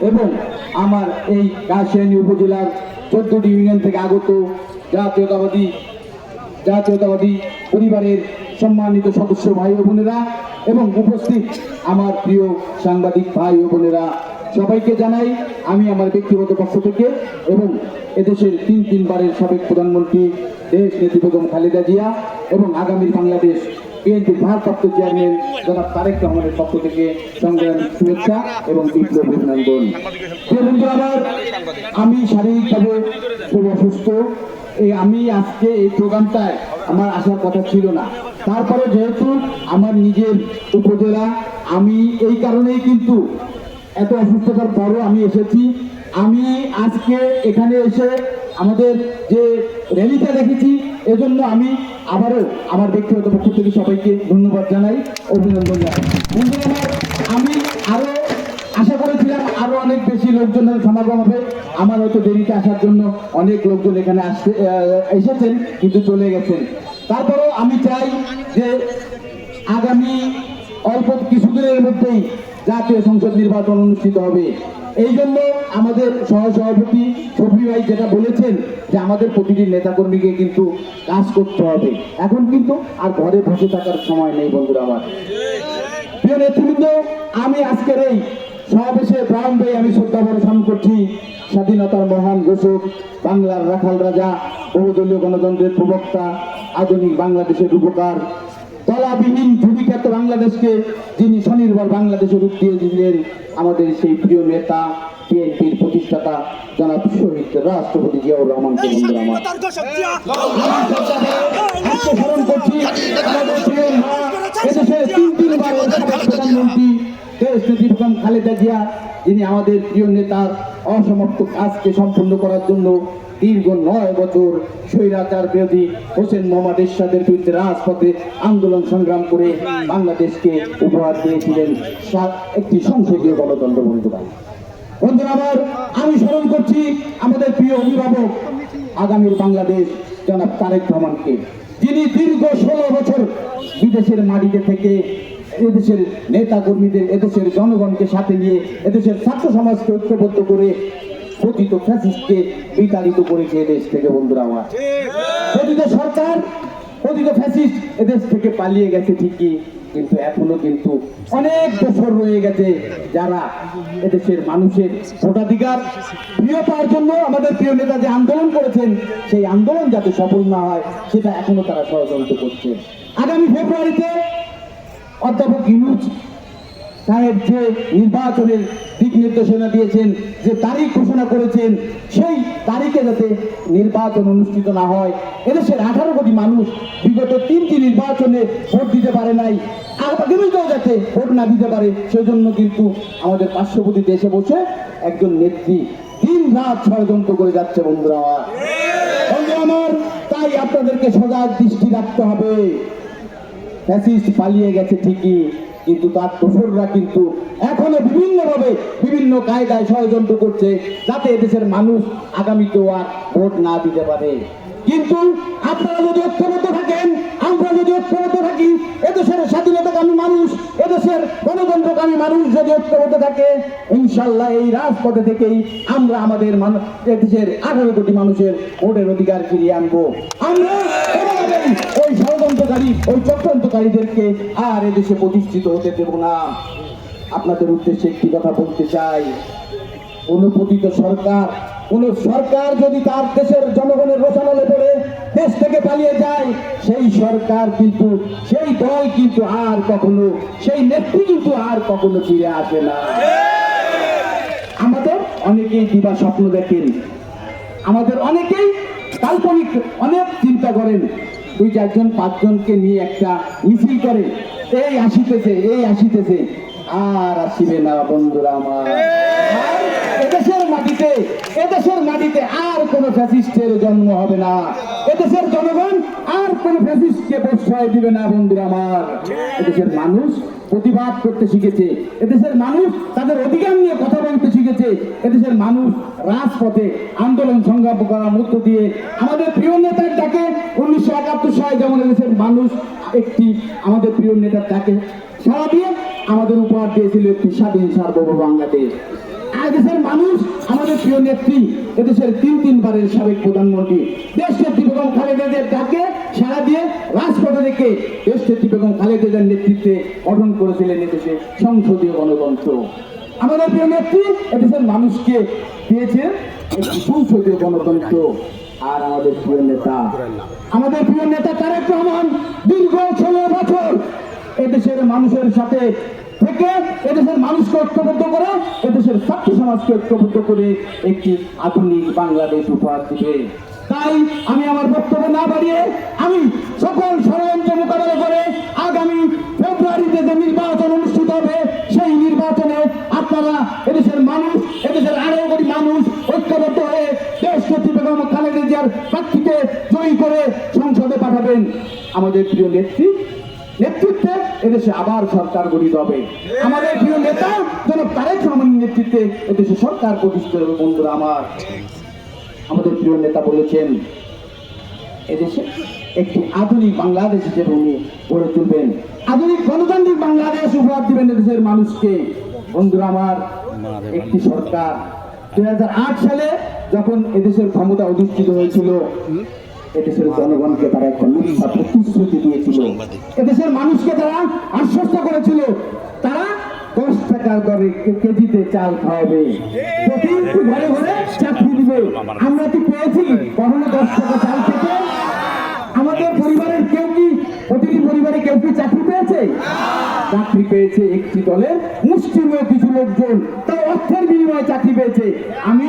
এবং আমার এই কাশিয়ানী উপজেলার চোদ্দটি ইউনিয়ন থেকে আগত জাতীয়তাবাদী জাতীয়তাবাদী পরিবারের সম্মানিত সদস্য ভাই ও বোনেরা এবং উপস্থিত আমার প্রিয় সাংবাদিক ভাই ও বোনেরা, সবাইকে জানাই আমি আমার ব্যক্তিগত পক্ষ থেকে এবং এদেশের তিন তিনবারের সাবেক প্রধানমন্ত্রী, দেশ নেত্রী বেগম খালেদা জিয়া এবং আগামীর বাংলাদেশ বিএনপির ভারপ্রাপ্ত চেয়ারম্যান জনাব তারেক রহমানের পক্ষ থেকে সংগ্রামী, শুভেচ্ছা এবং বিপ্লব অভিনন্দন। আমি শারীরিকভাবে খুব অসুস্থ। এই আমি আজকে এই প্রোগ্রামটায় আমার আসার কথা ছিল না। তারপরে যেহেতু আমার নিজের উপজেলা, আমি এই কারণেই কিন্তু এত অসুস্থতার পরও আমি এসেছি। আমি আজকে এখানে এসে আমাদের যে র্যালিটা দেখেছি, এজন্য আমি আবারও আমার ব্যক্তিগত পক্ষ থেকে সবাইকে ধন্যবাদ জানাই, অভিনন্দন জানাই। আমি আরও আশা করেছিলাম আরও অনেক বেশি লোকজনের সমাগম হবে। আমার হয়তো দেরিতে আসার জন্য অনেক লোকজন এখানে আসতে এসেছেন, কিন্তু চলে গেছেন। তারপরেও আমি চাই যে আগামী অল্প কিছুদিনের মধ্যেই জাতীয় সংসদ নির্বাচন অনুষ্ঠিত হবে। এই জন্য আমাদের সহ সভাপতি শফি ভাই যেটা বলেছেন যে আমাদের প্রতিটি নেতাকর্মীকে কিন্তু কাজ করতে হবে। এখন কিন্তু আর ঘরে বসে থাকার সময় নেই বন্ধুরা আমার। প্রিয় নেতৃবৃন্দ, আমি আজকের এই সমাবেশে প্রারম্ভে আমি শ্রদ্ধা বর্ষণ করছি স্বাধীনতার মহান ঘোষক, বাংলার রাখাল রাজা, বহুদলীয় গণতন্ত্রের প্রবক্তা, আধুনিক বাংলাদেশের উপকার দলাবিহীন ঝুঁকিখ্যাত বাংলাদেশকে যিনি স্বনির্ভর বাংলাদেশে রূপ দিয়ে দিলেন আমাদের সেই প্রিয় নেতা বিএনপির প্রতিষ্ঠাতা জনাব শহীদ রাষ্ট্রপতি জিয়াউর স্মরণ করছি এদেশের তিন তিনবার প্রধানমন্ত্রী দেশ বেগম খালেদা জিয়া যিনি আমাদের প্রিয় নেতার অসমাপ্ত কাজকে সম্পূর্ণ করার জন্য দীর্ঘ নয় বছর স্বৈরাচার বিরোধী হোসেন মোহাম্মদ এরশাদের বিরুদ্ধে রাজপথে আন্দোলন সংগ্রাম করে বাংলাদেশকে উপহার দিয়েছিলেন একটি সংসদীয় গণতন্ত্র বন্ধুরা। বন্ধুরা আমার আমি স্মরণ করছি আমাদের প্রিয় অভিভাবক আগামীর বাংলাদেশ জনাব তারেক রহমানকে, যিনি দীর্ঘ ষোলো বছর বিদেশের মাটিতে থেকে এদেশের নেতা কর্মীদের এদেশের জনগণকে সাথে নিয়ে এদেশের ছাত্র সমাজকে ঐক্যবদ্ধ করে পতিত ফ্যাসিস্টকে বিতাড়িত করেছে এদেশ থেকে, বন্ধুরা আমার। পতিত সরকার পতিত ফ্যাসিস্ট এদেশ থেকে পালিয়ে গেছে ঠিকই, কিন্তু এখনও কিন্তু অনেক বছর রয়ে গেছে যারা এদেশের মানুষের ভোটাধিকার প্রিয় পাওয়ার জন্য আমাদের প্রিয় নেতা যে আন্দোলন করেছেন, সেই আন্দোলন যাতে সফল না হয়, সেটা এখনও তারা ষড়যন্ত্র করছে। আগামী ফেব্রুয়ারিতে অধ্যাপক ইউনুস সাহেব যে নির্বাচনের দিক নির্দেশনা দিয়েছেন, যে তারিখ ঘোষণা করেছেন, সেই তারিখে যাতে নির্বাচন অনুষ্ঠিত না হয়, এদেশের আঠারো কোটি মানুষ বিগত তিনটি নির্বাচনে ভোট দিতে পারে নাই আগামীতেও যাতে ভোট না দিতে পারে, সেজন্য কিন্তু আমাদের পার্শ্ববর্তী দেশে বসে একজন নেত্রী দিন রাত ষড়যন্ত্র করে যাচ্ছে বন্ধুরা আমার, তাই আপনাদেরকে সজাগ দৃষ্টি রাখতে হবে। ফ্যাসিস্ট পালিয়ে গেছে ঠিকই। কিন্তু তার দোসররা কিন্তু এখনও বিভিন্নভাবে বিভিন্ন কায়দায় ষড়যন্ত্র করছে যাতে এদেশের মানুষ আগামীতেও আর ভোট না দিতে পারে। কিন্তু আপনারা যদি ঐক্যবদ্ধ থাকেন, আমরা যদি ঐক্যবদ্ধ থাকি, এদেশের স্বাধীনতাকামী মানুষ, এদেশের গণতন্ত্রকামী মানুষ যদি ঐক্যবদ্ধ থাকে, ইনশাল্লাহ এই রাজপথে থেকেই আমরা আমাদের এদেশের আঠারো কোটি মানুষের ভোটের অধিকার ফিরিয়ে আনব। আমরা ওই ষড়যন্ত্রকারী, ওই চক্রান্তকারীদেরকে আর এদেশে প্রতিষ্ঠিত হতে দেব না। আপনাদের উদ্দেশ্যে একটি কথা বলতে চাই। অনুপতিত সরকার কোন সরকার যদি তার দেশের জনগণের রোশানলে পড়ে, দেশ থেকে পালিয়ে যায়, সেই সরকার কিন্তু, সেই দল কিন্তু আর কখনো, সেই নেত্রী কিন্তু আর কখনো ফিরে আসে না। আমাদের অনেকেই দিবা স্বপ্ন দেখেন। আমাদের অনেকেই কাল্পনিক, অনেক চিন্তা করেন। দুই চারজন পাঁচজনকে নিয়ে একটা মিছিল করে, এই আসিতেছে এই আসিতেছে। আর আসিবে না বন্ধুরা আমার আর এদেশের মাটিতে এদেশের মাটিতে আর কোন ফ্যাসিস্টের জন্ম হবে না। এদেশের জনগণ আর কোন ফ্যাসিস্টকে প্রশ্রয় দিবে না, বন্ধুরা আমার। এদেশের মানুষ প্রতিবাদ করতে শিখেছে। এদেশের মানুষ তাদের অধিকার নিয়ে কথা বলতে শিখেছে। এদেশের মানুষ রাজপথে আন্দোলন সংগ্রাম করার মধ্য দিয়ে আমাদের প্রিয় নেতার ডাকে উনিশশো একাত্তর সালে যেমন এদেশের মানুষ একটি আমাদের প্রিয় নেতার ডাকে সারা দিয়ে আমাদের উপহার দিয়েছিল একটি স্বাধীন সার্বভৌম বাংলাদেশ। আর দেশের মানুষ আমাদের প্রিয় নেত্রী, এদেশের তিন তিনবারের সাবেক প্রধানমন্ত্রী। দেশ নেত্রী বেগম খালেদাদের ডাকে সারা দিয়ে রাজপথে রেখে দেশ নেত্রী বেগম খালেদাদের নেতৃত্বে গঠন করেছিলেন এদেশে সংসদীয় গণতন্ত্র। আমাদের প্রিয় নেত্রী এদেশের মানুষকে দিয়েছে সংসদীয় গণতন্ত্র। আর আমাদের প্রিয় নেতা আমাদের প্রিয় নেতা তারেক রহমান দীর্ঘ ষোলো বছর এদেশের মানুষের সাথে থেকে এদেশের মানুষকে ঐক্যবদ্ধ করে এদেশের ছাত্র সমাজকে ঐক্যবদ্ধ করে একটি আধুনিক বাংলাদেশ উপহার দিবে। তাই আমি আমার বক্তব্য না বাড়িয়ে আমি সকল ষড়যন্ত্র মোকাবেলা করে আগামী ফেব্রুয়ারিতে যে নির্বাচন অনুষ্ঠিত হবে, সেই নির্বাচনে আপনারা এদেশের মানুষ, এদেশের আড়াই কোটি মানুষ ঐক্যবদ্ধ হয়ে দেশ নেত্রী বেগম খালেদা জিয়ার প্রার্থীকে জয়ী করে সংসদে পাঠাবেন। আমাদের প্রিয় নেত্রী নেতৃত্বে এদেশে আবার সরকার গঠিত হবে। আমাদের প্রিয় নেতা যেন তারেক রহমানের নেতৃত্বে এদেশে সরকার প্রতিষ্ঠিত হবে, বন্ধুরা আমার। আমাদের প্রিয় নেতা বলেছেন, এদেশে একটি আধুনিক বাংলাদেশ হিসেবে উনি গড়ে তুলবেন। আধুনিক গণতান্ত্রিক বাংলাদেশ উপহার দিবেন এদেশের মানুষকে। বন্ধুরা আমার, একটি সরকার দুই হাজার আট সালে যখন এদেশের ক্ষমতা অধিষ্ঠিত হয়েছিল, এদেশের জনগণকে তারা একটা মিথ্যা প্রতিশ্রুতি দিয়েছিল। তারা আশ্বস্ত করেছিল। তারা দশ টাকার দরে কেজিতে চাল খাওয়াবে। প্রতি ঘরে ঘরে চাকরি দিবে? আমরা কি পেয়েছি? কখনো দশ টাকা চাল থেকে আমাদের পরিবারের কেউ কি প্রতিটি পরিবারে কেউ কি চাকরি পেয়েছে? চাকরি পেয়েছে একটি দলের মুষ্টিমেয় কিছু লোকজন। তাও অর্থের বিনিময়ে চাকরি পেয়েছে। আমি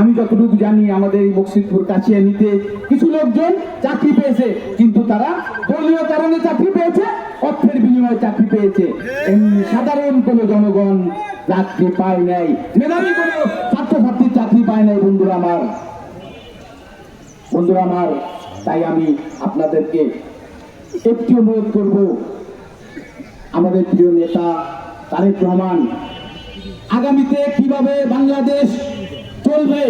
আমি যতটুকু জানি, আমাদের এই বক্সিদপুর কাছিয়ানিতে কিছু লোকজন চাকরি পেয়েছে, কিন্তু তারা দলীয় কারণে চাকরি পেয়েছে। বিনিময়ে চাকরি পেয়েছে। এমনি সাধারণ কোনো জনগণ চাকরি পায় নাই। মেধাবী কোনো ছাত্রছাত্রীর চাকরি পায় নাই, বন্ধুরা আমার। বন্ধুরা আমার, তাই আমি আপনাদেরকে একটি অনুরোধ করব। আমাদের প্রিয় নেতা তারেক রহমান, আগামীতে কীভাবে বাংলাদেশ চলবে?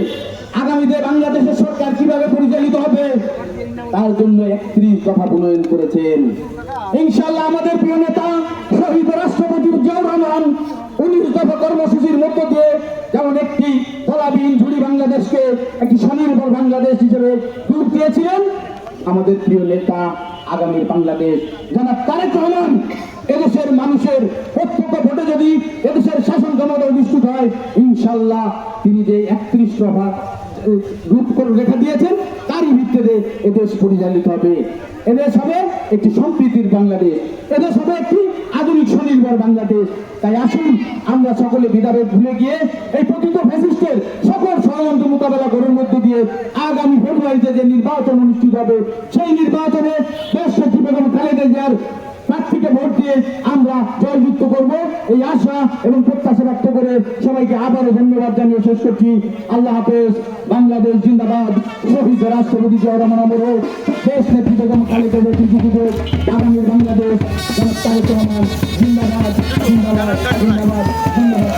আগামীতে বাংলাদেশের সরকার কীভাবে পরিচালিত হবে? তার জন্য একত্রিশ দফা প্রণয়ন করেছেন। ইনশাল্লাহ আমাদের প্রিয় নেতা শহীদ রাষ্ট্রপতি জিয়াউর রহমান উনিশ দফা কর্মসূচির মধ্য দিয়ে যেমন একটি তলাবিহীন ঝুড়ি বাংলাদেশকে একটি স্বনির্ভর বাংলাদেশ হিসেবে রূপ দিয়েছিলেন আমাদের প্রিয় নেতা আগামীর বাংলাদেশ জনাব তারেক রহমান এদেশের মানুষের প্রত্যক্ষ ভোটে যদি এদেশের শাসন ক্ষমতা অধিষ্ঠিত হয় ইনশাল্লাহ তিনি যে একত্রিশ আহ, রূপ রেখা দিয়েছেন, তারই ভিত্তিতে এদেশ পরিচালিত হবে। এদেশ হবে একটি সম্প্রীতির বাংলাদেশ। এদেশ হবে একটি আধুনিক স্বনির্ভর বাংলাদেশ। তাই আসুন, আমরা সকলে বিদারে ভুলে গিয়ে এই প্রকৃত ফ্যাসিস্টের সকল ষড়যন্ত্র মোকাবেলা করার মধ্য দিয়ে আগামী ফেব্রুয়ারিতে যে নির্বাচন অনুষ্ঠিত হবে, সেই নির্বাচনে দেশ সচিব বেগম খালেদা জিয়ার প্রার্থীকে ভোট দিয়ে আমরা জয়যুক্ত করব। এই আশা এবং প্রত্যাশা ব্যক্ত করে সবাইকে আবারও ধন্যবাদ জানিয়ে শেষ করছি। আল্লাহ হাফেজ, বাংলাদেশ জিন্দাবাদ, শহীদ রাষ্ট্রপতি জিয়া রহমান আমর দেশ নেতৃত্ব বেগম বাংলাদেশ জিন্দাবাদ জিন্দাবাদ জিন্দাবাদ জিন্দাবাদ।